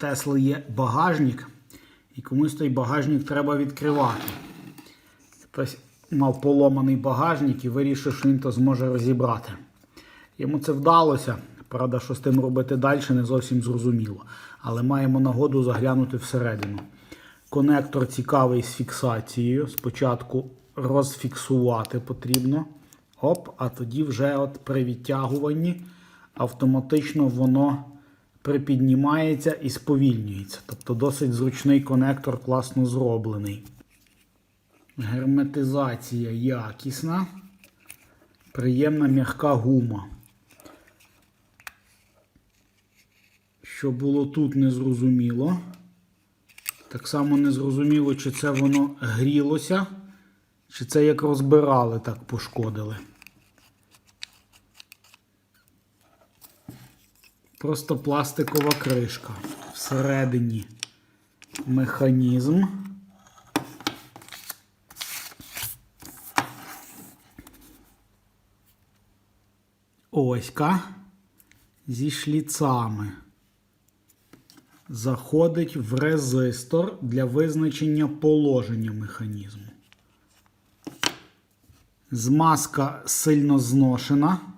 Тесли є багажник, і комусь той багажник треба відкривати. Хтось мав поломаний багажник і вирішив, що він то зможе розібрати. Йому це вдалося. Правда, що з тим робити далі, не зовсім зрозуміло. Але маємо нагоду заглянути всередину. Конектор цікавий з фіксацією. Спочатку розфіксувати потрібно. Оп, а тоді вже от при відтягуванні автоматично воно припіднімається і сповільнюється. Тобто досить зручний конектор, класно зроблений. Герметизація якісна. Приємна м'яка гума. Що було тут незрозуміло. Так само незрозуміло, чи це воно грілося, чи це як розбирали, так пошкодили. Просто пластикова кришка. Всередині механізм. Оська зі шліцами. Заходить в резистор для визначення положення механізму. Змазка сильно зношена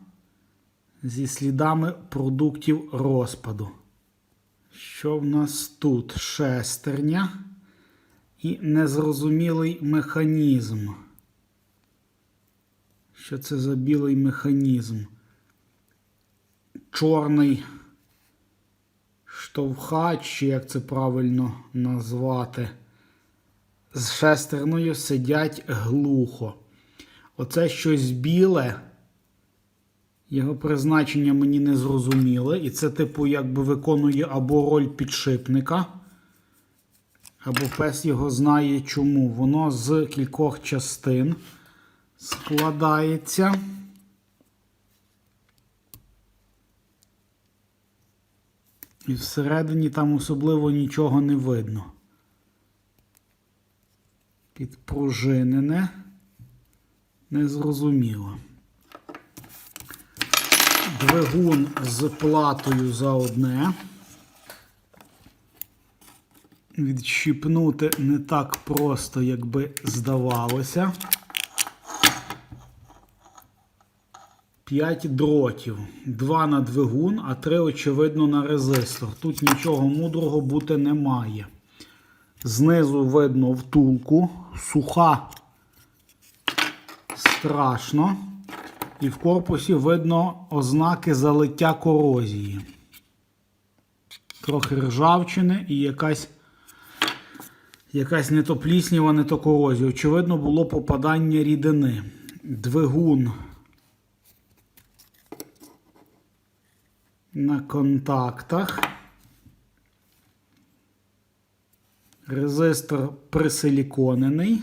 зі слідами продуктів розпаду. Що в нас тут? Шестерня і незрозумілий механізм. Що це за білий механізм? Чорний штовхач, чи як це правильно назвати, з шестерною сидять глухо. Оце щось біле. Його призначення мені не зрозуміле. І це, типу, якби виконує або роль підшипника, або пес його знає чому. Воно з кількох частин складається. І всередині там особливо нічого не видно. Підпружинене. Незрозуміло. Двигун з платою за одне. Відщипнути не так просто, як би здавалося. 5 дротів. 2 на двигун, а 3, очевидно, на резистор. Тут нічого мудрого бути не має. Знизу видно втулку, суха страшно. І в корпусі видно ознаки залиття корозії. Трохи ржавчини і якась якась не то плісніва, не то корозія. Очевидно, було попадання рідини. Двигун на контактах. Резистор присиліконений.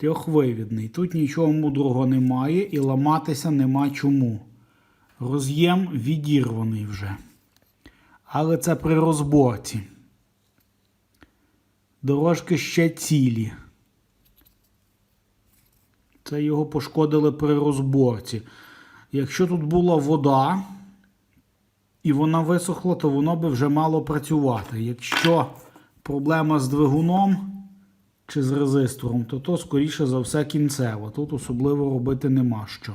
Трьохвивідний. Тут нічого мудрого немає і ламатися нема чому. Роз'єм відірваний вже. Але це при розборці. Дорожки ще цілі. Це його пошкодили при розборці. Якщо тут була вода і вона висохла, то воно би вже мало працювати. Якщо проблема з двигуном чи з резистором, то то, скоріше за все, кінцево. Тут особливо робити нема що.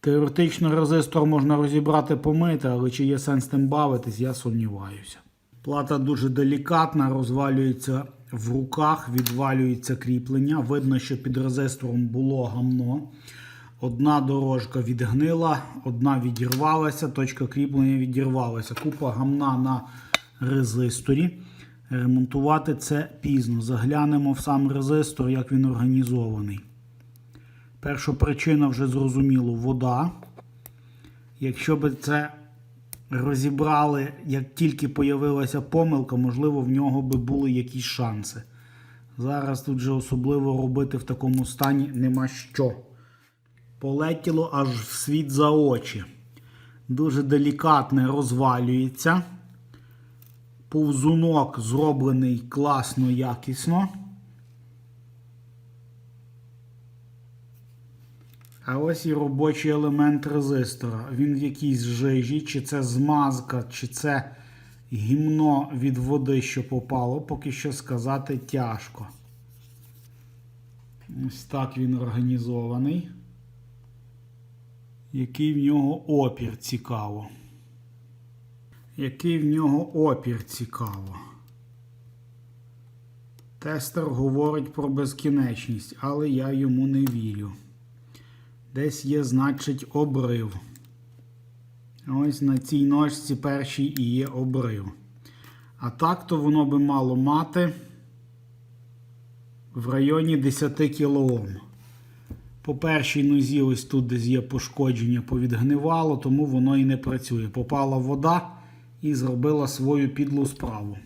Теоретично резистор можна розібрати помити, але чи є сенс тим бавитись, я сумніваюся. Плата дуже делікатна, розвалюється в руках, відвалюється кріплення. Видно, що під резистором було гамно. Одна дорожка відгнила, одна відірвалася, точка кріплення відірвалася. Купа гамна на резисторі. Ремонтувати це пізно. Заглянемо в сам резистор, як він організований. Перша причина вже зрозуміло вода. Якщо би це розібрали, як тільки появилася помилка, можливо, в нього би були якісь шанси. Зараз тут же особливо робити в такому стані нема що. Полетіло аж в світ за очі. Дуже делікатне розвалюється. Повзунок зроблений класно, якісно. А ось і робочий елемент резистора. Він в якійсь жижі, чи це змазка, чи це гімно від води, що попало, поки що сказати тяжко. Ось так він організований. Який в нього опір цікаво. Який в нього опір цікаво. Тестер говорить про безкінечність, але я йому не вірю. Десь є, значить, обрив. Ось на цій ножці першій і є обрив. А так то воно би мало мати в районі 10 кОм. По першій нозі, ось тут десь є пошкодження, повідгнивало, тому воно і не працює. Попала вода і зробила свою підлу справу.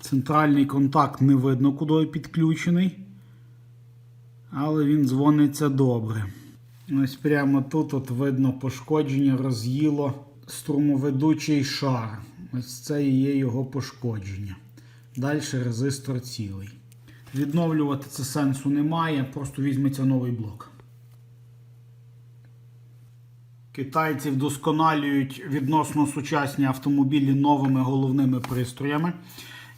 Центральний контакт не видно, куди підключений. Але він дзвониться добре. Ось прямо тут от видно пошкодження, роз'їло струмоведучий шар. Ось це і є його пошкодження. Далі резистор цілий. Відновлювати це сенсу немає, просто візьметься новий блок. Китайці вдосконалюють відносно сучасні автомобілі новими головними пристроями.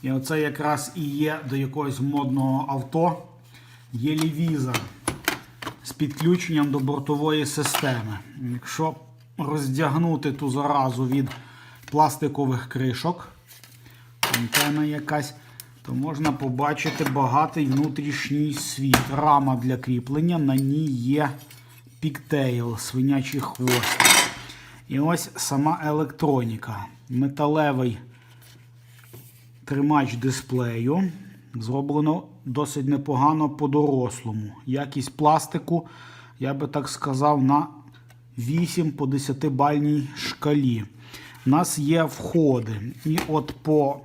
І оце якраз і є до якогось модного авто. Є лівізор з підключенням до бортової системи. Якщо роздягнути ту заразу від пластикових кришок, антена якась, то можна побачити багатий внутрішній світ. Рама для кріплення, на ній є піктейл, свинячий хвост. І ось сама електроніка. Металевий тримач дисплею. Зроблено досить непогано по-дорослому. Якість пластику, я би так сказав, на 8 по 10 бальній шкалі. У нас є входи. І от по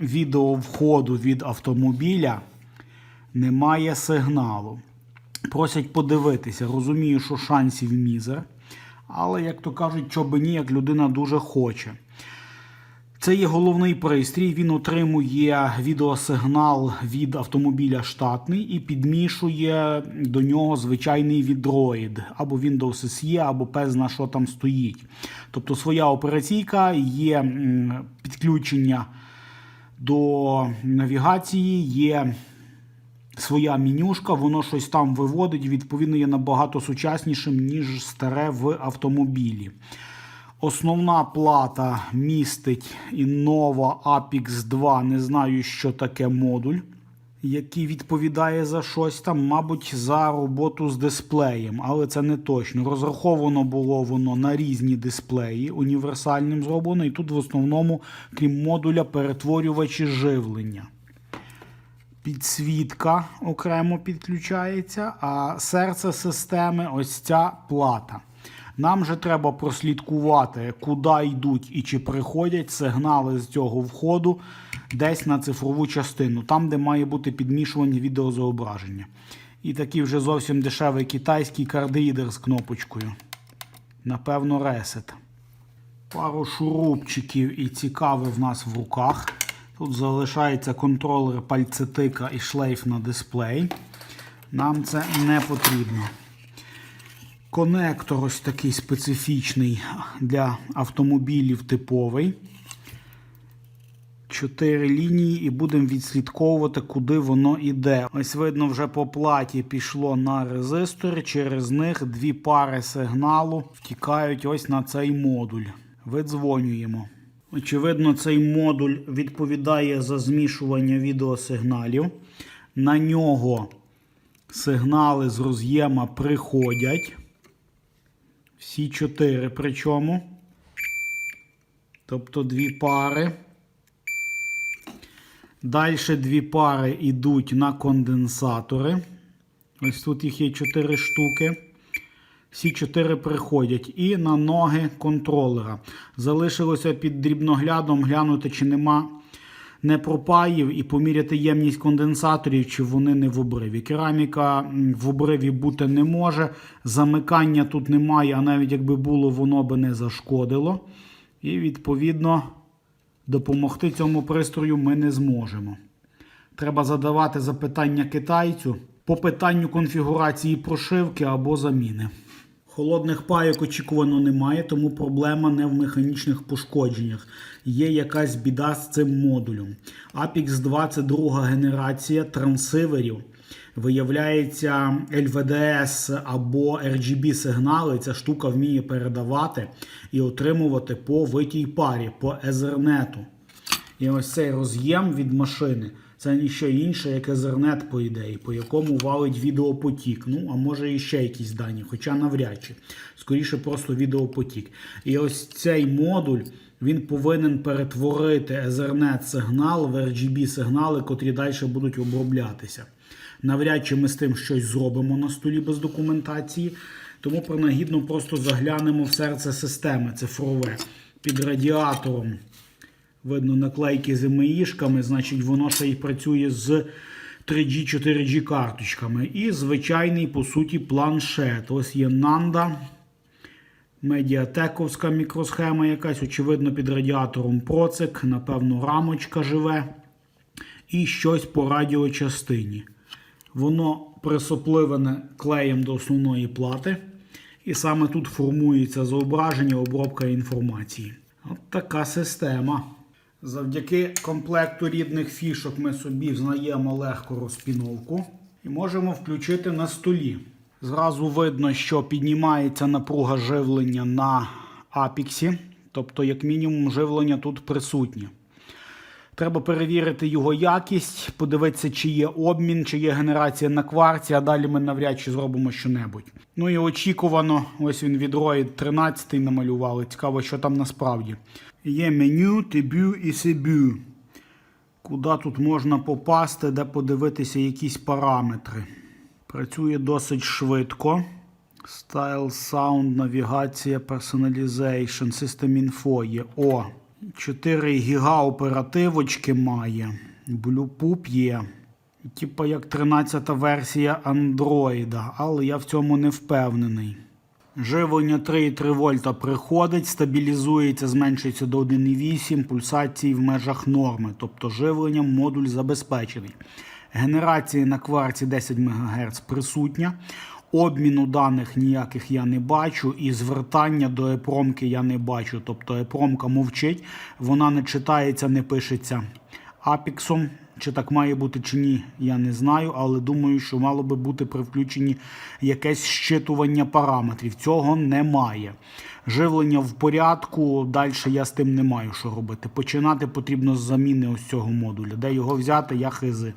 відео входу від автомобіля немає сигналу. Просять подивитися. Розумію, що шансів мізер. Але, як то кажуть, чоби ні, як людина дуже хоче. Це є головний пристрій. Він отримує відеосигнал від автомобіля штатний і підмішує до нього звичайний Android, або Windows SE, або пезна, що там стоїть. Тобто своя операційка є підключення до навігації, є своя менюшка, воно щось там виводить, відповідно, є набагато сучаснішим, ніж старе в автомобілі. Основна плата містить Innova Apix 2. Не знаю, що таке модуль, який відповідає за щось там, мабуть, за роботу з дисплеєм, але це не точно. Розраховано було воно на різні дисплеї, універсальним зроблено, і тут в основному, крім модуля, перетворювачі живлення. Підсвітка окремо підключається, а серце системи ось ця плата. Нам же треба прослідкувати, куди йдуть і чи приходять сигнали з цього входу десь на цифрову частину, там, де має бути підмішування відеозображення. І такий вже зовсім дешевий китайський кардеїдер з кнопочкою. Напевно, ресет. Пару шурупчиків і цікаве в нас в руках. Тут залишається контролер пальцетика і шлейф на дисплей. Нам це не потрібно. Конектор ось такий специфічний для автомобілів типовий. Чотири лінії і будемо відслідковувати, куди воно йде. Ось видно, вже по платі пішло на резистори. Через них дві пари сигналу втікають ось на цей модуль. Видзвонюємо. Очевидно, цей модуль відповідає за змішування відеосигналів. На нього сигнали з роз'єма приходять. Всі чотири причому. Тобто дві пари. Далі дві пари йдуть на конденсатори. Ось тут їх є чотири штуки. Всі чотири приходять і на ноги контролера. Залишилося під дрібноглядом глянути, чи нема непропаїв, і поміряти ємність конденсаторів, чи вони не в обриві. Кераміка в обриві бути не може. Замикання тут немає, а навіть якби було, воно би не зашкодило. І відповідно допомогти цьому пристрою ми не зможемо. Треба задавати запитання китайцю по питанню конфігурації прошивки або заміни. Холодних пайок очікувано немає, тому проблема не в механічних пошкодженнях. Є якась біда з цим модулем. Apex 2 це друга генерація трансиверів. Виявляється, LVDS або RGB сигнали ця штука вміє передавати і отримувати по витій парі, по Ethernet. І ось цей роз'єм від машини це ніщо інше, як Ethernet, по ідеї, по якому валить відеопотік. Ну, а може і ще якісь дані, хоча навряд чи. Скоріше, просто відеопотік. І ось цей модуль він повинен перетворити Ethernet сигнал в RGB сигнали, котрі далі будуть оброблятися. Навряд чи ми з тим щось зробимо на столі без документації. Тому принагідно просто заглянемо в серце системи цифрове під радіатором. Видно наклейки з емеїшками, значить воно ще й працює з 3G, 4G карточками. І звичайний, по суті, планшет. Ось є Nanda. Медіатековська мікросхема якась, очевидно, під радіатором процик, напевно, рамочка живе. І щось по радіочастині. Воно присопливане клеєм до основної плати. І саме тут формується зображення, обробка інформації. От така система. Завдяки комплекту рідних фішок ми собі взнаємо легку розпіновку і можемо включити на столі. Зразу видно, що піднімається напруга живлення на апіксі, тобто, як мінімум, живлення тут присутнє. Треба перевірити його якість, подивитися, чи є обмін, чи є генерація на кварці, а далі ми навряд чи зробимо що-небудь. Ну і очікувано, ось він від Droid 13 намалювали. Цікаво, що там насправді. Є меню, тебю і себю. Куди тут можна попасти, де подивитися якісь параметри. Працює досить швидко. Style, Sound, навігація, Personalization, System Info є. О, 4 гіга оперативочки має. Bluepoop є. Типа як 13 версія Android, але я в цьому не впевнений. Живлення 3,3 вольта приходить, стабілізується, зменшується до 1,8 пульсації в межах норми, тобто живленням модуль забезпечений. Генерація на кварці 10 МГц присутня. Обміну даних ніяких я не бачу, і звертання до епромки я не бачу. Тобто епромка мовчить, вона не читається, не пишеться апіксом. Чи так має бути чи ні, я не знаю, але думаю, що мало би бути при включенні якесь щитування параметрів. Цього немає. Живлення в порядку, далі я з тим не маю що робити. Починати потрібно з заміни ось цього модуля. Де його взяти, я хизи.